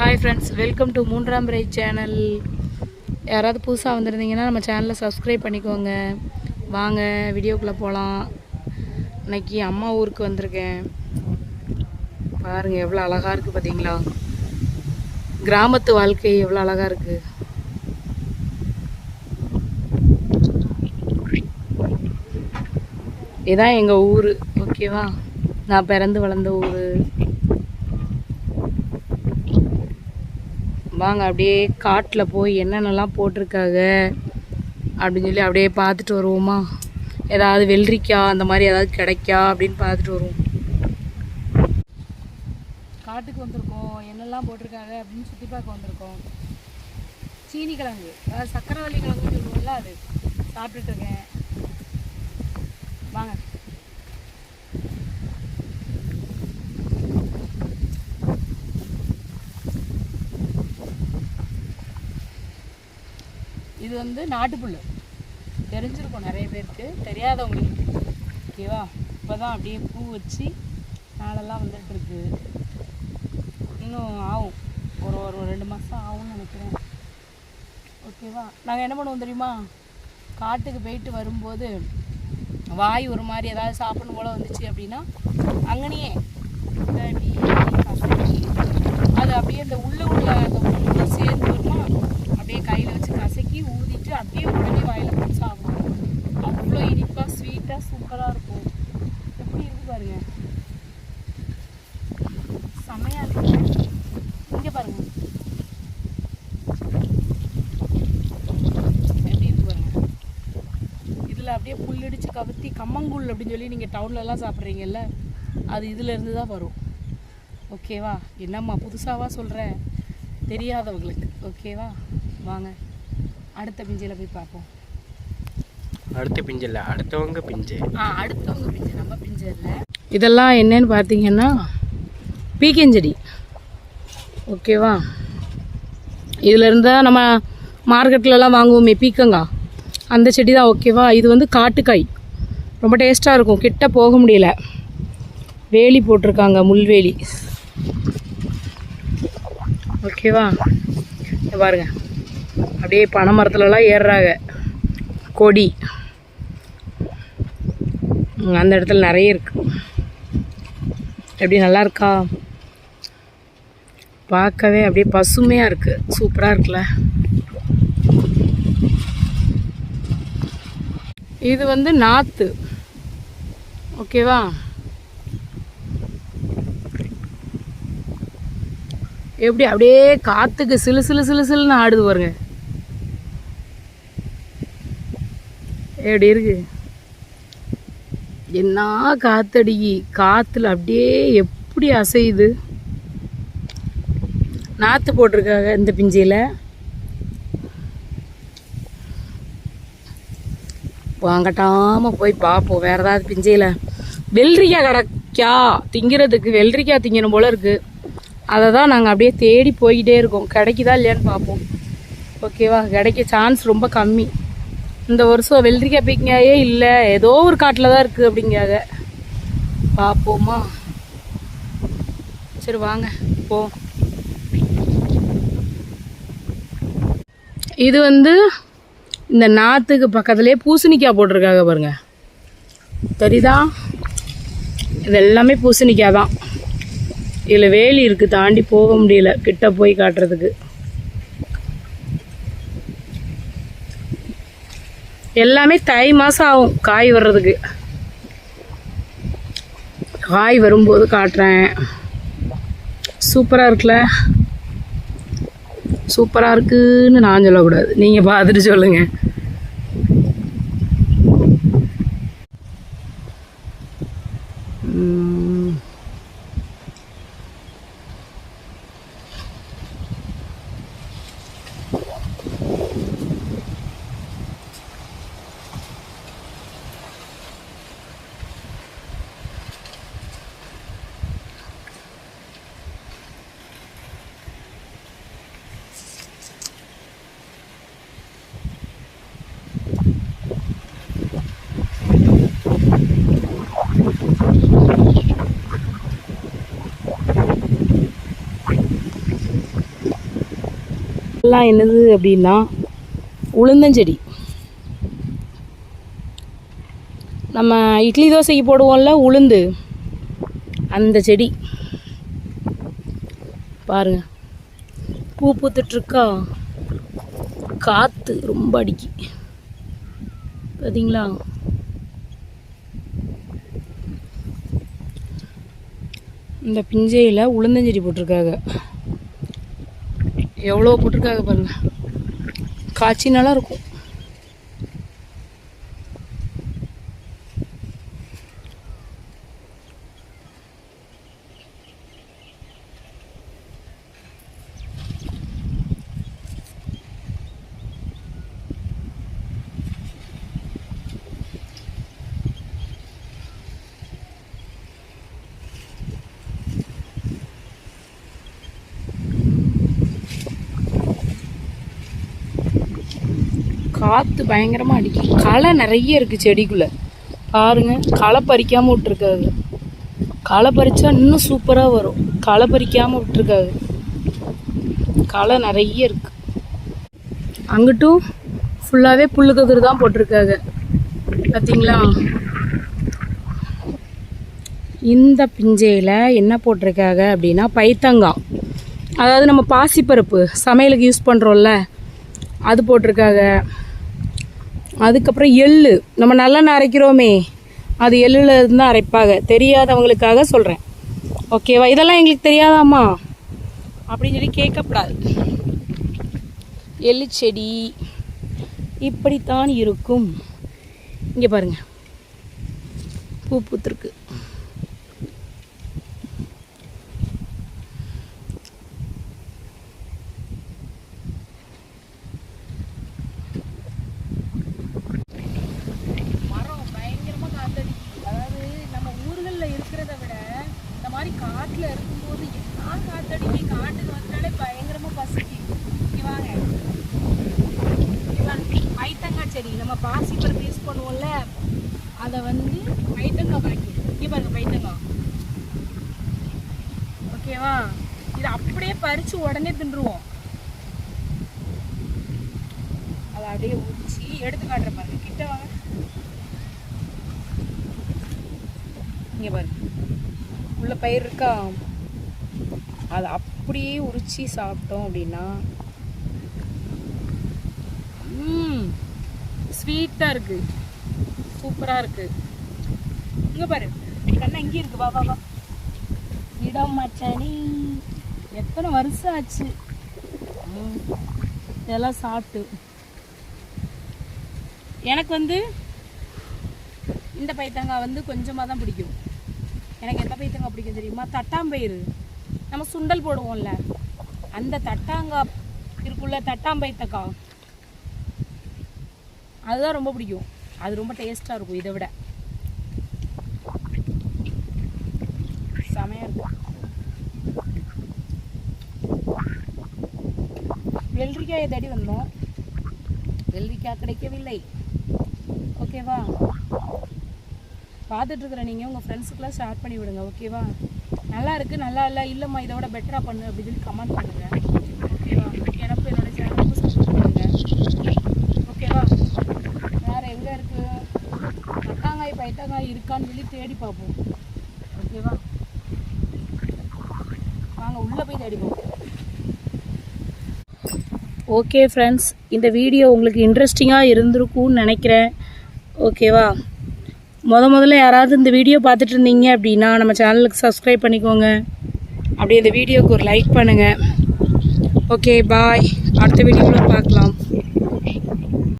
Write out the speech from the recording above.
Hi friends welcome to மூன்றாம் பிறை channel யாராவது புதுசாக வந்திருந்தீங்கன்னா நம்ம சேனலை சப்ஸ்கிரைப் பண்ணிக்கோங்க. வாங்க வீடியோக்குள்ளே போகலாம் இன்றைக்கி அம்மா ஊருக்கு வந்திருக்கேன். பாருங்கள் எவ்வளோ அழகாக இருக்குது பார்த்தீங்களா கிராமத்து வாழ்க்கை எவ்வளோ அழகாக இருக்குது இதான் எங்கள் ஊர் ஓகேவா நான் பிறந்து வளர்ந்த ஊர். வாங்க அப்படியே காட்டில் போய் என்னென்னலாம் போட்டிருக்காங்க அப்படின்னு சொல்லி அப்படியே பார்த்துட்டு வருவோமா? ஏதாவது வெள்ளரிக்காய் அந்த மாதிரி ஏதாவது கிடைக்கா அப்படின்னு பார்த்துட்டு வருவோம். காட்டுக்கு வந்திருக்கோம் என்னெல்லாம் போட்டிருக்காங்க அப்படின்னு சுற்றி பார்க்க வந்திருக்கோம். சீனி கிழங்கு அதாவது சக்கரவள்ளி கிழங்குன்னு சொல்லுவோம்ல அது. சாப்பிட்டுட்டு இருக்கேன். வாங்க. வந்து நாட்டுப்புல் தெரிஞ்சிருக்கும் நிறைய பேருக்கு. தெரியாதவங்களுக்கு. ஓகேவா? இப்போ தான் அப்படியே பூ வச்சு நாளெல்லாம் வந்துட்டுருக்கு இன்னும் ஆகும். ஒரு ஒரு ரெண்டு மாதம் ஆகும்னு நினைக்கிறேன். ஓகேவா? நாங்கள் என்ன பண்ணுவோம் தெரியுமா? காட்டுக்கு போயிட்டு வரும்போது வாய் ஒரு மாதிரி ஏதாவது சாப்பிடணும் போல் வந்துச்சு அப்படின்னா அங்கனையே அது அப்படியே இந்த உள்ள உள்ள அந்த உள்ள சேர்ந்து அப்படியே கையில் வச்சு கசக்கி ஊதிட்டு அப்படியே உடனே வாயில் போட்டு சாப்பிடுவோம் அவ்வளோ இனிப்பாக ஸ்வீட்டாக சூப்பராக இருக்கும். எப்படி இருக்கு பாருங்க. செமையாக இருக்கு. இங்கே பாருங்க. எப்படி இருக்கு பாருங்க. இதில் அப்படியே புல்லடிச்சு கவுத்தி கம்மங்கூழ் அப்படின்னு சொல்லி நீங்கள் டவுன்லலாம் சாப்பிட்றீங்கல்ல அது இதுலேருந்து தான் வரும். ஓகேவா என்னம்மா புதுசாவா சொல்கிறேன் தெரியாதவங்களுக்கு. ஓகேவா வாங்க. அடுத்த பிஞ்சில் போய் பார்ப்போம். அடுத்த பிஞ்சு இல்லை அடுத்தவங்க பிஞ்சு. ஆ அடுத்தவங்க பிஞ்சு நம்ம பிஞ்சு இல்லை. இதெல்லாம் என்னன்னு பார்த்தீங்கன்னா பீக்கஞ்செடி ஓகேவா இதில் இருந்தால் நம்ம மார்க்கெட்லலாம் வாங்குவோமே பீக்கங்காய். அந்த செடி தான் ஓகேவா இது வந்து காட்டுக்காய். ரொம்ப டேஸ்ட்டாக இருக்கும் கிட்ட போக முடியல. வேலி போட்டிருக்காங்க முள்வேலி. ஓகேவா இங்க பாருங்க. அப்படியே பனை மரத்துலலாம் ஏறுறாங்க. கொடி. அந்த இடத்துல நிறைய இருக்கு. எப்படி நல்லா இருக்கா? பார்க்கவே அப்படியே பசுமையாக இருக்கு. சூப்பராக இருக்குல்ல? இது வந்து நாற்று ஓகேவா? எப்படி அப்படியே காற்றுக்கு சிலு சிலு சிலு சிலுன்னு ஆடுது பாருங்க. எப்படி இருக்கு? என்ன காத்தடிக்கி காத்துல அப்படியே எப்படி அசையுது? நாற்று போட்டிருக்காங்க இந்த பிஞ்சியில். வாங்கட்டாம போய் பார்ப்போம் வேற ஏதாவது பிஞ்சையில். வெள்ளரிக்காய் கிடைக்கா. திங்கிறதுக்கு வெள்ளரிக்காய் திங்கணும் போல இருக்கு. அதை தான் நாங்கள் அப்படியே தேடி போய்கிட்டே இருக்கோம். கிடைக்குதா இல்லையான்னு பார்ப்போம் ஓகேவா? கிடைக்க சான்ஸ் ரொம்ப கம்மி. இந்த வருஷம் வெள்ளரிக்காய் பீக்கங்காயே இல்லை. ஏதோ ஒரு காட்டில் தான் இருக்குது அப்படிங்காக. பார்ப்போமா சரி வாங்க. போ. இது வந்து இந்த நாற்றுக்கு பக்கத்துலேயே பூசணிக்காய் போட்டிருக்காங்க பாருங்கள் தெரியுதா? இது எல்லாமே பூசணிக்காய் தான். இதில் வேலி இருக்குது தாண்டி போக முடியல. கிட்ட போய் காட்டுறதுக்கு. எல்லாமே தை மாதம் ஆகும் காய் வர்றதுக்கு. காய் வரும்போது காட்டுறேன். சூப்பராக இருக்குல்ல? சூப்பராக இருக்குன்னு நான் சொல்லக்கூடாது. நீங்கள் பார்த்துட்டு சொல்லுங்கள் எல்லாம் என்னது அப்படின்னா உளுந்தஞ்செடி. நம்ம இட்லி தோசைக்கு போடுவோம்ல உளுந்து அந்த செடி. பாருங்க. பூ பூத்துட்ருக்கா? காற்று ரொம்ப அடிக்கி. பார்த்தீங்களா இந்த பிஞ்சையில் உளுந்தஞ்செடி போட்டிருக்காங்க. எவ்வளோ போட்டிருக்காங்க பாருங்கள் காய்ச்சி நல்லா இருக்கும். காற்று பயங்கரமாக அடிக்கும். களை நிறைய இருக்குது செடிக்குள்ளே. பாருங்கள் களை பறிக்காமல் விட்டுருக்காது களை பறித்தா இன்னும் சூப்பராக வரும். களை பறிக்காமல் விட்டுருக்காது களை நிறைய இருக்கு. அங்கிட்டும் ஃபுல்லாகவே புல்லு கதிர் தான் போட்டிருக்காங்க. பார்த்தீங்களா இந்த பிஞ்சையில் என்ன போட்டிருக்காங்க அப்படின்னா பைத்தங்காய். அதாவது நம்ம பாசிப்பருப்பு சமையலுக்கு யூஸ் பண்ணுறோம்ல அது போட்டிருக்காங்க. அதுக்கப்புறம் எள்ளு. நம்ம நல்லெண்ணெய் அரைக்கிறோமே அது எள்ளில் இருந்து தான் அரைப்பாங்க. தெரியாதவங்களுக்காக சொல்கிறேன் ஓகேவா இதெல்லாம் எங்களுக்கு தெரியாதாம்மா? அப்படின்னு சொல்லி கேட்கக்கூடாது. எள்ளு செடி இப்படித்தான் இருக்கும். இங்கே பாருங்கள் பூ பூத்துருக்கு மரம் பயங்கரமாக காத்தடிக்குது அதாவது நம்ம ஊர்களில் இருக்கிறத விட இந்த மாதிரி காட்டில் இருக்கும்போது என்ன காத்தடிக்கு காட்டுக்கு வந்தாலே பயங்கரமாக பசிக்கு இங்க வாங்க இங்க வாங்க. பைத்தங்காய் செடி பருப்பு யூஸ் பண்ணுவோம்ல அதை வந்து பைத்தங்காய் காய்க்கும் இங்கே பாருங்க பைத்தங்காய் ஓகேவா இதை அப்படியே பறித்து உடனே தின்றுவோம். அதை அப்படியே உரிச்சு எடுத்து காட்டுற பாருங்க. கிட்ட வாங்க. இங்க பாருங்க. உள்ள பயிர் இருக்கா? அதை அப்படியே உரிச்சு சாப்பிட்டோம் அப்படின்னா ம். ஸ்வீட்டாக இருக்கு. சூப்பராக இருக்கு. இங்க பாரு. கண்ணா இங்கே இருக்கு. வா வா வா. இடம் மச்சனி. எத்தனை வருஷம் ஆச்சு? இதெல்லாம் சாப்பிட்டு. எனக்கு வந்து இந்த பைத்தங்காய் வந்து கொஞ்சமாக தான் பிடிக்கும். எனக்கு எந்த பைத்தங்காய் பிடிக்கும் தெரியுமா? தட்டாம்பயிறு. நம்ம சுண்டல் போடுவோம்ல. அந்த தட்டாங்காய் இருக்குள்ள தட்டாம்பைத்தக்காய் அதுதான் ரொம்ப பிடிக்கும். அது ரொம்ப டேஸ்ட்டாக இருக்கும் இதை விட. செமையாக இருக்கும். வெள்ளரிக்காயை தேடி வந்தோம். வெள்ளரிக்காய் கிடைக்கவில்லை. ஓகேவா பார்த்துட்ருக்குற நீங்கள் உங்கள் ஃப்ரெண்ட்ஸுக்கெலாம் ஷேர் பண்ணி விடுங்க ஓகேவா நல்லா இருக்குது நல்லா இல்லை இல்லைம்மா இதை விட பெட்டராக பண்ணு அப்படின்னு சொல்லி கமெண்ட் பண்ணுங்கள் ஓகேவா எனக்கும் என்னோட சேனலுக்கும் சப்போர்ட் பண்ணுங்கள் ஓகேவா வேறு எங்கே இருக்குது தட்டாங்காய் பைட்டாங்காய் இருக்கான்னு சொல்லி தேடி பார்ப்போம். ஓகேவா? நாங்கள் உள்ளே போய் தேடி பார்ப்போம். ஓகே ஃப்ரெண்ட்ஸ் இந்த வீடியோ உங்களுக்கு இன்ட்ரெஸ்டிங்காக இருந்திருக்கும்னு நினைக்கிறேன். ஓகேவா? முத முதல்ல யாராவது இந்த வீடியோ பார்த்துட்டு இருந்தீங்க அப்படின்னா நம்ம சேனலுக்கு சப்ஸ்கிரைப் பண்ணிக்கோங்க. அப்படியே இந்த வீடியோவுக்கு ஒரு லைக் பண்ணுங்கள் ஓகே பாய் அடுத்த வீடியோவில் பார்க்கலாம்.